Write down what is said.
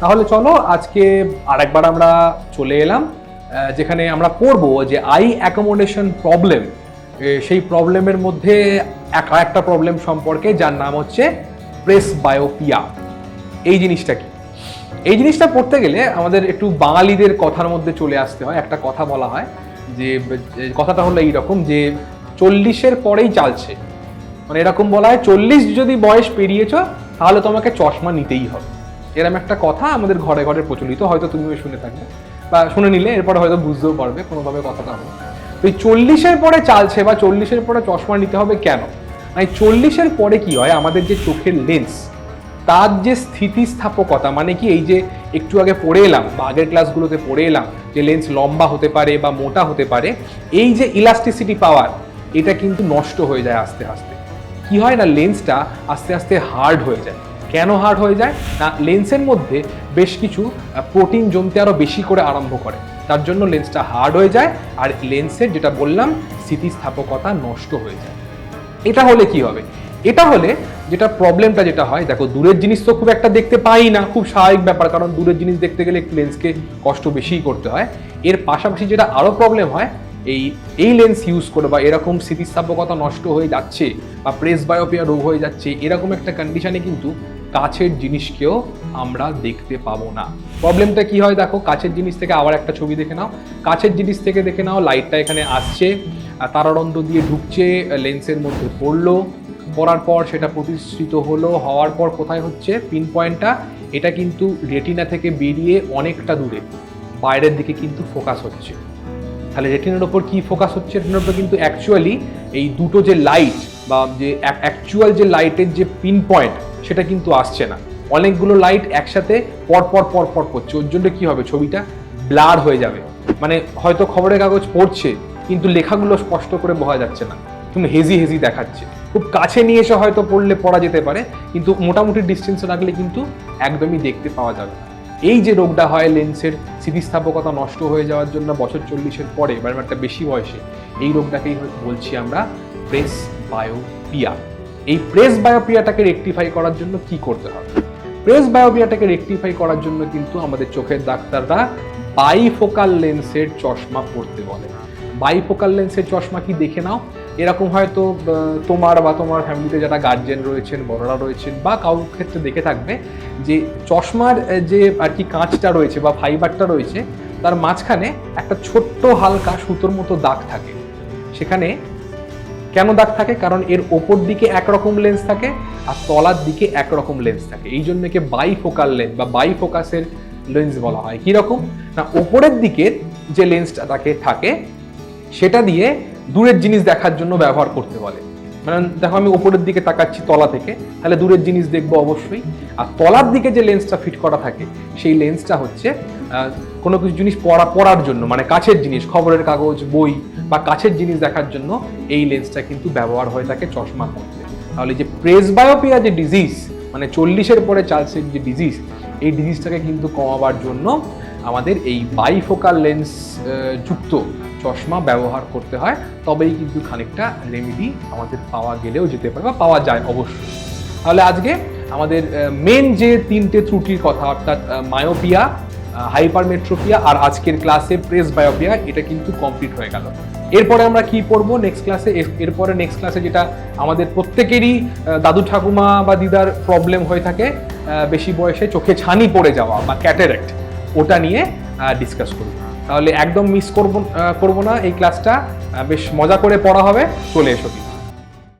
তাহলে চলো, আজকে আরেকবার আমরা চলে এলাম যেখানে আমরা পড়ব যে আই অ্যাকোমোডেশন প্রবলেম সেই প্রবলেমের মধ্যে এক একটা প্রবলেম সম্পর্কে, যার নাম হচ্ছে প্রেস বায়োপিয়া এই জিনিসটা কি? এই জিনিসটা পড়তে গেলে আমাদের একটু বাঙালিদের কথার মধ্যে চলে আসতে হয়, একটা কথা বলা হয়, যে কথাটা হলো এইরকম যে, চল্লিশের পরেই চালছে। মানে এরকম বলা হয়, চল্লিশ যদি বয়স পেরিয়েছ, তাহলে তোমাকে চশমা নিতেই হবে। এরকম একটা কথা আমাদের ঘরে ঘরে প্রচলিত, হয়তো তুমিও শুনে থাকবে বা শুনে নিলে, এরপরে হয়তো বুঝতেও পারবে, কোনোভাবে কথাটা হবে তো এই চল্লিশের পরে চালছে বা চল্লিশের পরে চশমা নিতে হবে কেন? মানে চল্লিশের পরে কি হয়, আমাদের যে চোখের লেন্স তার যে স্থিতিস্থাপকতা মানে কি এই যে একটু আগে পড়ে এলাম বা আগের ক্লাসগুলোতে পড়ে এলাম, যে লেন্স লম্বা হতে পারে বা মোটা হতে পারে, এই যে ইলাস্টিসিটি পাওয়ার এটা কিন্তু নষ্ট হয়ে যায় আস্তে আস্তে। কি হয় না লেন্সটা আস্তে আস্তে হার্ড হয়ে যায়। কেন হার্ড হয়ে যায়? না লেন্সের মধ্যে বেশ কিছু প্রোটিন জমতে আরও বেশি করে আরম্ভ করে। তার জন্য লেন্সটা হার্ড হয়ে যায় আর লেন্সের যেটা বললাম, স্থিতিস্থাপকতা নষ্ট হয়ে যায়। এটা হলে কি হবে? এটা হলে যেটা প্রবলেমটা যেটা হয়, দেখো দূরের জিনিস তো খুব একটা দেখতে পাই না, খুব স্বাভাবিক ব্যাপার, কারণ দূরের জিনিস দেখতে গেলে একটু লেন্সকে কষ্ট বেশিই করতে হয়। এর পাশাপাশি যেটা আরও প্রবলেম হয় এই এই লেন্স ইউজ করে বা এরকম স্থিতিস্থাপকতা নষ্ট হয়ে যাচ্ছে বা প্রেস বায়োপিয়া রোগ হয়ে যাচ্ছে, এরকম একটা কন্ডিশনে কিন্তু কাছের জিনিসকেও আমরা দেখতে পাবো না। প্রবলেমটা কি হয় দেখো, কাছের জিনিস থেকে আবার একটা ছবি দেখে নাও। কাছের জিনিস থেকে দেখে নাও লাইটটা এখানে আসছে তারারন্ধ্র দিয়ে ঢুকছে লেন্সের মধ্যে পড়ল, পড়ার পর সেটা প্রতিষ্ঠিত হলো, হওয়ার পর কোথায় হচ্ছে? পিন পয়েন্টটা এটা কিন্তু রেটিনা থেকে বেরিয়ে অনেকটা দূরে, বাইরের দিকে কিন্তু ফোকাস হচ্ছে। তাহলে রেটিনার ওপর কি ফোকাস হচ্ছে রেটিনার ওপর কিন্তু অ্যাকচুয়ালি এই দুটো যে লাইট বা যে অ্যাকচুয়াল যে লাইটের যে পিন পয়েন্ট সেটা কিন্তু আসছে না। অনেকগুলো লাইট একসাথে পর পর পর পর পড়ছে ওর জন্য কি হবে ছবিটা? ব্লার হয়ে যাবে। মানে হয়তো খবরের কাগজ পড়ছে, কিন্তু লেখাগুলো স্পষ্ট করে বোঝা যাচ্ছে না। তুমি হেজি হেজি দেখাচ্ছে। খুব কাছে নিয়ে এসে হয়তো পড়লে পড়া যেতে পারে, কিন্তু মোটামুটি ডিস্টেন্সে রাখলে কিন্তু একদমই দেখতে পাওয়া যাবে না। এই যে রোগটা হয় লেন্সের স্থিতিস্থাপকতা নষ্ট হয়ে যাওয়ার জন্য বছর চল্লিশের পরে, বা একটা বেশি বয়সে, এই রোগটাকেই বলছি আমরা প্রেস বায়োপিয়া। এই প্রেস বায়োপিয়াটাকে রেকটিফাই করার জন্য কি করতে হবে? প্রেস বায়োপিয়াটাকে রেকটিফাই করার জন্য কিন্তু আমাদের চোখের ডাক্তাররা বাইফোকাল লেন্সের চশমা পরতে বলে। বাইফোকাল লেন্সের চশমা কি দেখে নাও? এরকম হয়তো তোমার বা তোমার ফ্যামিলিতে যারা গার্জেন রয়েছেন, বড়রা রয়েছেন বা কারোর ক্ষেত্রে দেখে থাকবে যে চশমার যে আর কি কাঁচটা রয়েছে বা ফাইবারটা রয়েছে, তার মাঝখানে একটা ছোট্ট হালকা সুতোর মতো দাগ থাকে। সেখানে কেন দাগ থাকে? কারণ এর ওপর দিকে একরকম লেন্স থাকে আর তলার দিকে একরকম লেন্স থাকে। এই জন্য একে বাইফোকাল লেন্স বা বাইফোকাসের লেন্স বলা হয়। কি রকম না, ওপরের দিকে যে লেন্সটা তাকে থাকে, সেটা দিয়ে দূরের জিনিস দেখার জন্য ব্যবহার করতে বলে। মানে দেখো আমি ওপরের দিকে তাকাচ্ছি তলা থেকে, তাহলে দূরের জিনিস দেখব অবশ্যই। আর তলার দিকে যে লেন্সটা ফিট করা থাকে, সেই লেন্সটা হচ্ছে কোনো কিছু জিনিস পড়া পড়ার জন্য মানে কাছের জিনিস, খবরের কাগজ, বই বা কাছের জিনিস দেখার জন্য এই লেন্সটা কিন্তু ব্যবহার হয়ে থাকে চশমার মধ্যে তাহলে যে প্রেস বায়োপিয়া যে ডিজিজ মানে চল্লিশের পরে চালসের যে ডিজিজ এই ডিজিজটাকে কিন্তু কমাবার জন্য আমাদের এই বাইফোকাল লেন্স যুক্ত চশমা ব্যবহার করতে হয়, তবেই কিন্তু খানিকটা রেমেডি আমাদের পাওয়া গেলেও যেতে পারে বা পাওয়া যায় অবশ্যই। তাহলে আজকে আমাদের মেন যে তিনটে ত্রুটির কথা, অর্থাৎ মায়োপিয়া হাইপারমেট্রোপিয়া আর আজকের ক্লাসে প্রেস বায়োপিয়া এটা কিন্তু কমপ্লিট হয়ে গেল। এরপরে আমরা কি পড়ব নেক্সট ক্লাসে এরপরে নেক্সট ক্লাসে যেটা আমাদের প্রত্যেকেরই দাদু ঠাকুমা বা দিদার প্রবলেম হয়ে থাকে বেশি বয়সে চোখে ছানি পড়ে যাওয়া বা ক্যাটারেক্ট ওটা নিয়ে ডিসকাস করব। তাহলে একদম মিস করব করব না। এই ক্লাসটা বেশ মজা করে পড়া হবে। চলে এসো।